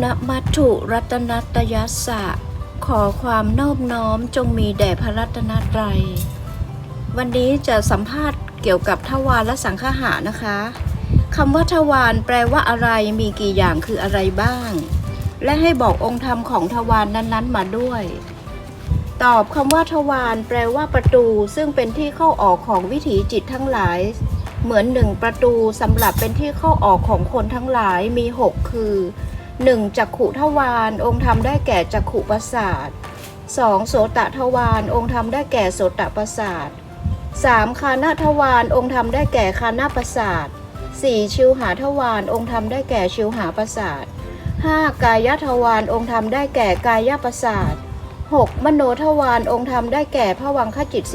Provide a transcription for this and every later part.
นมัตถุรัตนัตยัสสะ ขอความนอบน้อมจงมีแด่พระรัตนตรัย วันนี้จะสัมภาษณ์เกี่ยวกับทวารและสังฆหานะคะคำว่าทวารแปลว่าอะไรมีกี่อย่างคืออะไรบ้าง และให้บอกองค์ธรรมของทวารนนั้นๆ มาด้วย ตอบคำว่าทวารแปลว่าประตู ซึ่งเป็นที่เข้าออกของวิถีจิตทั้งหลาย เหมือนหนึ่งประตูสำหรับเป็นที่เข้าออกของคนทั้งหลายมีหกคือ 1. จักขุทวารองค์ธรรมได้แก่จักขุประสาท 2. โสตทวารองค์ธรรมได้แก่โสตประสาท 3. คานาทวารองค์ธรรมได้แก่คานาประสาท 4. ชิวหาทวารองค์ธรรมได้แก่ชิวหาประสาท 5. กายทวารองค์ธรรมได้แก่กายประสาท 6. มโนทวารองค์ธรรมได้แก่พวังคจิต 19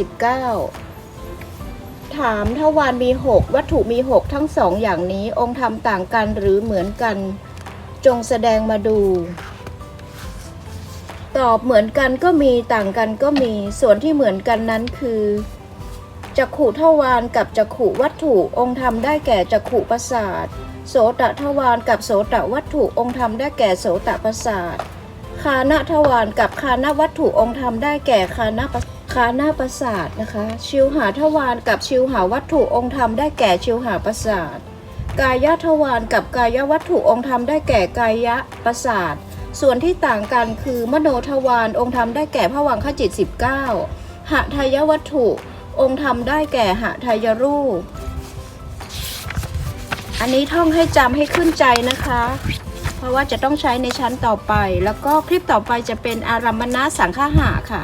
ถามทวารมี 6 วัตถุมี 6 ทั้งสองอย่างนี้องค์ธรรมต่างกันหรือเหมือนกัน จงแสดงมาดู ตอบเหมือนกันก็มีต่างกันก็มี ส่วนที่เหมือนกันนั้นคือจักขุทวารกับจักขุวัตถุองค์ธรรมได้แก่จักขุประสาท โสตทวารกับโสตวัตถุองค์ธรรมได้แก่โสตประสาท คานะทวารกับคานะวัตถุองค์ธรรมได้แก่คานะประคานะประสาทนะคะ ชิวหาทวารกับชิวหาวัตถุองค์ธรรมได้แก่ชิวหาประสาท กายทวารกับกายวัตถุองค์ธรรมได้แก่กายะประสาท ส่วนที่ต่างกันคือมโนทวารองค์ธรรมได้แก่พวังคจิต 19 หะทายวัตถุ องค์ธรรมได้แก่หะทายรูป อันนี้ท่องให้จำให้ขึ้นใจนะคะ เพราะว่าจะต้องใช้ในชั้นต่อไป แล้วก็คลิปต่อไปจะเป็นอารัมมณสังฆหะค่ะ